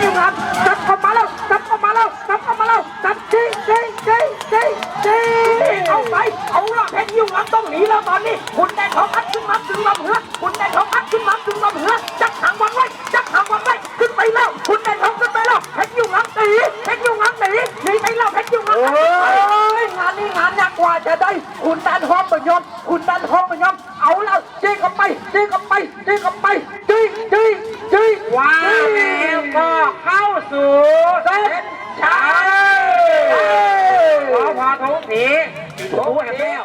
อยู่ครับจับเข้ามาแล้วจับเข้ามาแล้วจับเข้ามาแล้วจับจี้จี้จี้จี้จี้เอาไปเอาละเพชรยุ่งรักต้องหนีแล้วตอนนี้คุณแดงทองอัดขึ้นมาถึงลำเหือคุณแดงทองอัดขึ้นมาถึงลำเหือจับหางวันไว้จับหางวันไว้ขึ้นไปแล้วคุณแดงทองขึ้นไปแล้วเพชรยุ่งรักหนีเพชรยุ่งรักหนีหนีไปแล้วเพชรยุ่งรักงานนี้งานยากกว่าจะได้ คุณแดนทองเประยชน์คุณแดนทองเประยชนเอาละวจี้เข้าไปจี้เข้าไป สู่เส้นชัยขอพอทุกผีทุกแห่งแล้ว